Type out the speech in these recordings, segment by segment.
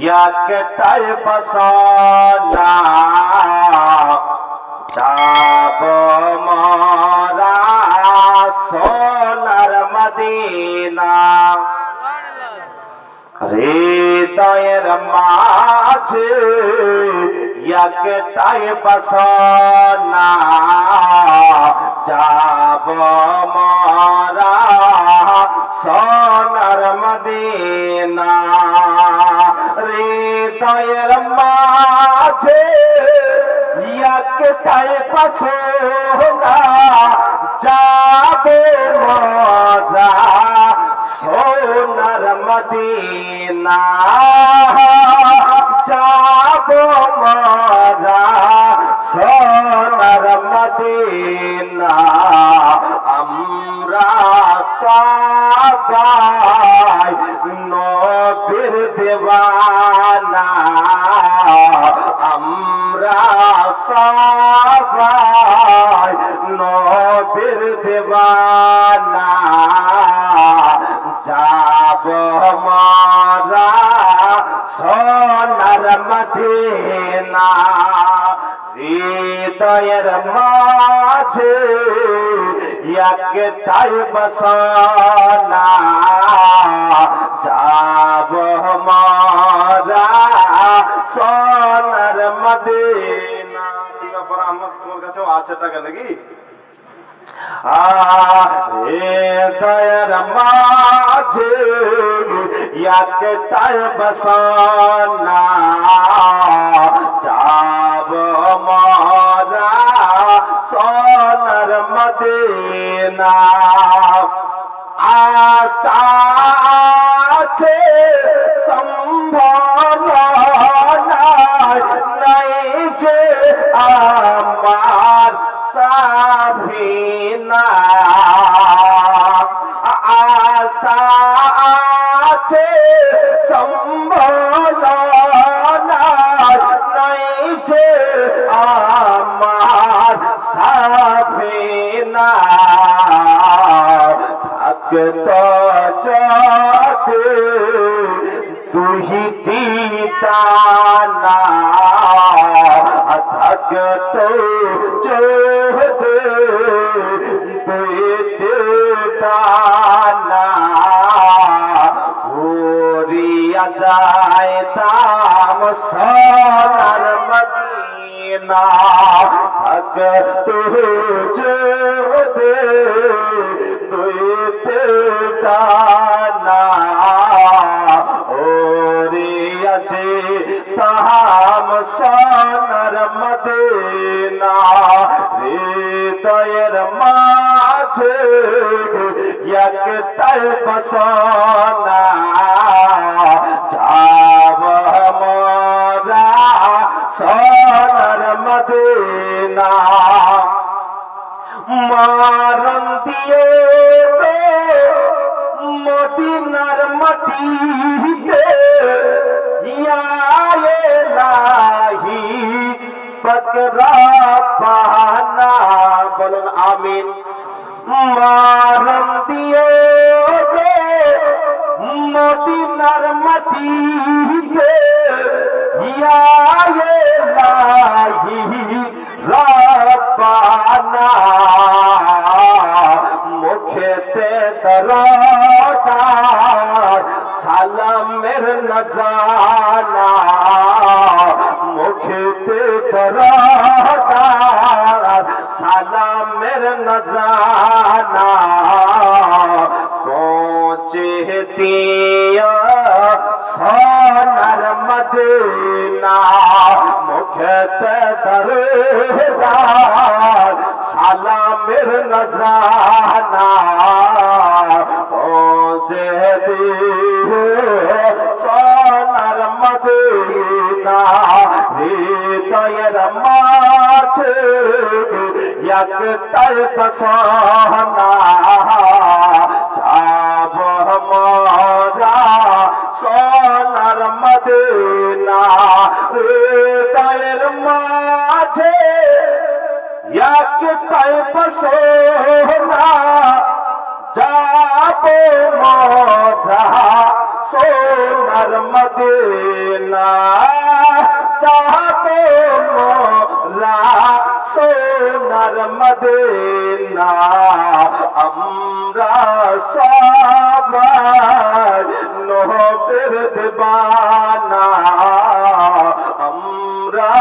একটাই বাসনা যাব মরা সোনার মদিনা। হৃদয়ের মাঝে একটাই বাসনা যাব মরা সোনার মদিনা। হৃদয়ের মাঝে একটাই বাসনা যাবে মরা সোনার মদিনা। যাব মরা সোনার মদিনা আমরা সবাই নবীর দেওয়ানা আমরা সবাই নবীর দেওয়ানা যাব মারা সোনার মদিনা। হৃদয়ের মাঝে একটাই বসনা, যাব মারা সোনার মদিনা। আমার কাছেও আছে টাকা নাকি? হৃদয়ের মাঝে একটাই বসনা মারা সোনার মদিনা। আশা আছে সম্ভাবনা নাই যে আমার সাফিনা। আশা আছে সম্ভাবনা নাই যে আমার সাফিনা। থাকত যাতে দুহিটি টানা থাকত যাতে যায় তাম সোনার মদিনা। থাকত যাতে দুইটি টানা ওরে আছে তাহাম সোনার মদিনা। হৃদয়ের মাঝে একটাই বসনা। যাব সোনার মদিনা। মারণ দিয়ে মদিনার মাটিতে রব্বানা মুখেতে দরদার সালামের নজানা মুখেতে দরদার সালামের নজানা পৌঁছে দিয়া সোনার মদিনা মুখতে দরদার সালামের নজরানা পৌঁছে দিয়ে সোনার মদিনা হৃদয়ের মাঝে একটাই বসনা হৃদয়ের মাঝে একটাই বসনা যাব মোরা সোনার মদিনা, যাব মোরা সোনার মদিনা, আমরা সবাই নবের দেবানা। আমরা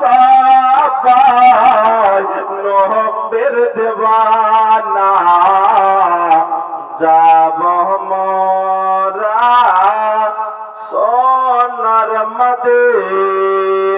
সাবাই নহবের দেবানা যাব মরা সোনার মদিনা।